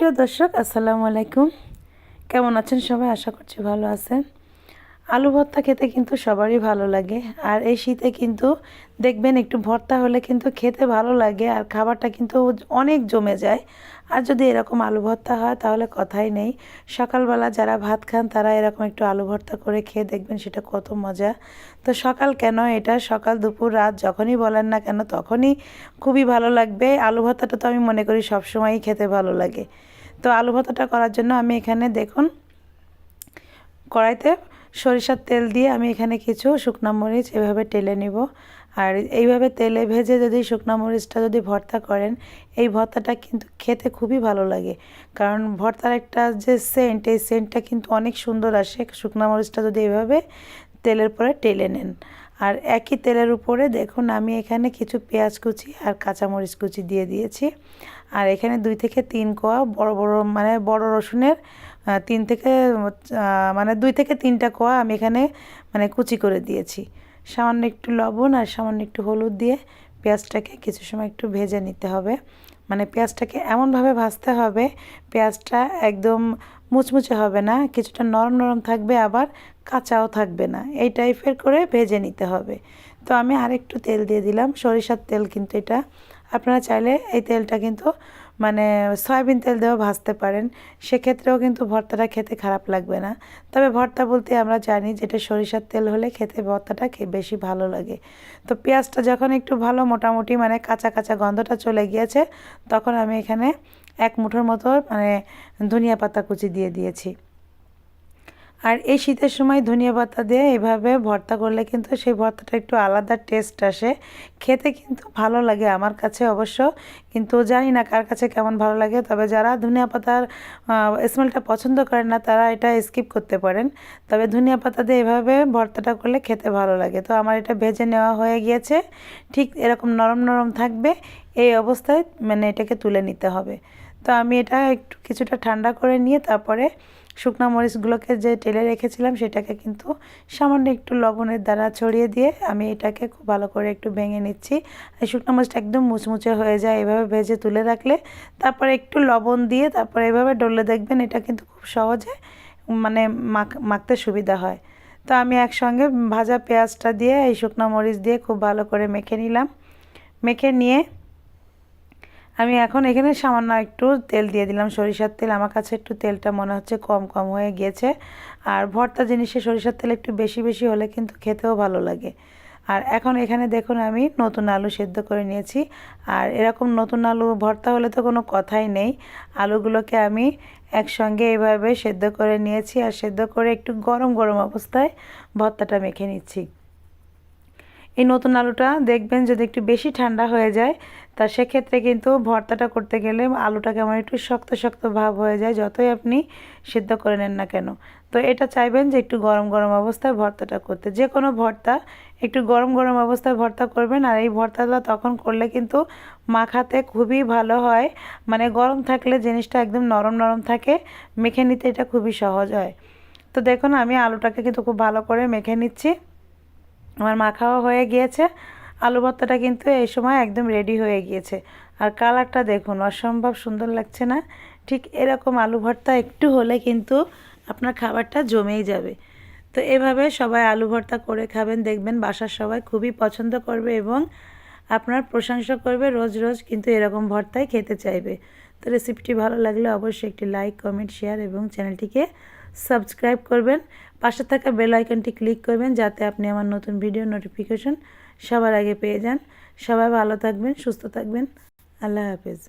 সুপ্রিয় দর্শক আসসালামু আলাইকুম। কেমন আছেন সবাই? আশা করছি ভালো আছেন। আলু ভর্তা খেতে কিন্তু সবারই ভালো লাগে। আর এই শীতে কিন্তু দেখবেন একটু ভর্তা হলে কিন্তু খেতে ভালো লাগে আর খাবারটা কিন্তু অনেক জমে যায়। আর যদি এরকম আলু ভর্তা হয় তাহলে কথাই নেই। সকালবেলা যারা ভাত খান তারা এরকম একটু আলু ভর্তা করে খেয়ে দেখবেন সেটা কত মজা। তো সকাল কেন এটা? সকাল, দুপুর, রাত যখনই বলেন না কেন তখনই খুবই ভালো লাগবে। আলু ভর্তাটা তো আমি মনে করি সবসময়ই খেতে ভালো লাগে। তো আলু ভর্তাটা করার জন্য আমি এখানে দেখুন কড়াইতে সরিষার তেল দিয়ে আমি এখানে কিছু শুকনা মরিচ এভাবে টেলে নিব। আর এইভাবে তেলে ভেজে যদি শুকনা মরিচটা যদি ভর্তা করেন, এই ভর্তাটা কিন্তু খেতে খুবই ভালো লাগে। কারণ ভর্তার একটা যে সেন্ট এই সেন্টটা কিন্তু অনেক সুন্দর আসে। শুকনা মরিচটা যদি এইভাবে তেলের পরে টেলে নেন। আর একই তেলের উপরে দেখুন, আমি এখানে কিছু পেঁয়াজ কুচি আর কাঁচামরিচ কুচি দিয়ে দিয়েছি। আর এখানে দুই থেকে তিন কোয়া বড় বড় মানে বড় রসুনের তিন থেকে মানে দুই থেকে তিনটা কোয়া আমি এখানে মানে কুচি করে দিয়েছি। সামান্য একটু লবণ আর সামান্য একটু হলুদ দিয়ে পেঁয়াজটাকে কিছু সময় একটু ভেজে নিতে হবে। মানে পেঁয়াজটাকে এমনভাবে ভাজতে হবে, পেঁয়াজটা একদম মুচমুচে হবে না, কিছুটা নরম নরম থাকবে, আবার কাঁচাও থাকবে না। এই টাইপের করে ভেজে নিতে হবে। তো আমি আরেকটু তেল দিয়ে দিলাম। সরিষার তেল কিন্তু এটা আপনারা চাইলে এই তেলটা কিন্তু মানে সয়াবিন তেল দিয়েও ভাজতে পারেন। সেক্ষেত্রেও কিন্তু ভর্তাটা খেতে খারাপ লাগবে না। তবে ভর্তা বলতে আমরা জানি যেটা সরিষার তেল হলে খেতে ভর্তাটা বেশি ভালো লাগে। তো পেঁয়াজটা যখন একটু ভালো মোটামুটি মানে কাঁচা কাঁচা গন্ধটা চলে গিয়েছে, তখন আমি এখানে এক মুঠোর মতো মানে ধনিয়া পাতা কুচি দিয়ে দিয়েছি। আর এই শীতের সময় ধনিয়া পাতা দিয়ে এভাবে ভর্তা করলে কিন্তু সেই ভর্তাটা একটু আলাদা টেস্ট আসে। খেতে কিন্তু ভালো লাগে আমার কাছে অবশ্য, কিন্তু জানি না কার কাছে কেমন ভালো লাগে। তবে যারা ধনিয়া পাতার স্মেলটা পছন্দ করেন না, তারা এটা স্কিপ করতে পারেন। তবে ধনিয়া পাতা দিয়ে এভাবে ভর্তাটা করলে খেতে ভালো লাগে। তো আমার এটা ভেজে নেওয়া হয়ে গিয়েছে। ঠিক এরকম নরম নরম থাকবে, এই অবস্থায় মানে এটাকে তুলে নিতে হবে। তো আমি এটা একটু কিছুটা ঠান্ডা করে নিয়ে তারপরে শুকনো মরিচগুলোকে যে টেলে রেখেছিলাম সেটাকে কিন্তু সামান্য একটু লবণের দ্বারা ছড়িয়ে দিয়ে আমি এটাকে খুব ভালো করে একটু ভেঙে নিচ্ছি। শুকনো মরিচটা একদম মুচমুচে হয়ে যায় এভাবে ভেজে তুলে রাখলে। তারপরে একটু লবণ দিয়ে তারপরে এভাবে ডলে দেখবেন এটা কিন্তু খুব সহজে মানে মাখ মাখতে সুবিধা হয়। তো আমি একসঙ্গে ভাজা পেঁয়াজটা দিয়ে এই শুকনো মরিচ দিয়ে খুব ভালো করে মেখে নিলাম। মেখে নিয়ে আমি এখন এখানে সামান্য একটু তেল দিয়ে দিলাম। সরিষার তেল, আমার কাছে একটু তেলটা মনে হচ্ছে কম কম হয়ে গিয়েছে। আর ভর্তা জিনিসে সরিষার তেল একটু বেশি বেশি হলে কিন্তু খেতেও ভালো লাগে। আর এখন এখানে দেখুন, আমি নতুন আলু সেদ্ধ করে নিয়েছি। আর এরকম নতুন আলু ভর্তা হলে তো কোনো কথাই নেই। আলুগুলোকে আমি একসঙ্গে এইভাবে সেদ্ধ করে নিয়েছি। আর সেদ্ধ করে একটু গরম গরম অবস্থায় ভর্তাটা মেখে নিচ্ছি। এই নতুন আলুটা দেখবেন যদি একটু বেশি ঠান্ডা হয়ে যায়, তা সেক্ষেত্রে কিন্তু ভর্তাটা করতে গেলে আলুটা কেমন একটু শক্ত শক্ত ভাব হয়ে যায়, যতই আপনি সিদ্ধ করে নেন না কেন। তো এটা চাইবেন যে একটু গরম গরম অবস্থায় ভর্তাটা করতে। যে কোনো ভর্তা, একটু গরম গরম অবস্থায় ভর্তা করবেন, আর এই ভর্তাটা তখন করলে কিন্তু মাখাতে খুবই ভালো হয়। মানে গরম থাকলে জিনিসটা একদম নরম নরম থাকে, মেখে নিতে এটা খুবই সহজ হয়। তো দেখুন, আমি আলুটাকে কিন্তু খুব ভালো করে মেখে নিচ্ছি। আমার মাখাও হয়ে গিয়েছে। আলু ভর্তাটা কিন্তু এই সময় একদম রেডি হয়ে গিয়েছে। আর কালারটা দেখুন, অসম্ভব সুন্দর লাগছে না? ঠিক এরকম আলু ভর্তা একটু হলে কিন্তু আপনার খাবারটা জমেই যাবে। তো এভাবে সবাই আলু ভর্তা করে খাবেন, দেখবেন বাসার সবাই খুবই পছন্দ করবে এবং আপনার প্রশংসা করবে, রোজ রোজ কিন্তু এরকম ভর্তাই খেতে চাইবে। তো রেসিপিটি ভালো লাগলে অবশ্যই একটি লাইক কমেন্ট শেয়ার এবং চ্যানেলটিকে সাবস্ক্রাইব করবেন। পাশে থাকা বেল আইকনটি ক্লিক করবেন যাতে আপনি আমার নতুন ভিডিও নোটিফিকেশন সবার আগে পেয়ে যান। সবাই ভালো থাকবেন, সুস্থ থাকবেন। আল্লাহ হাফেজ।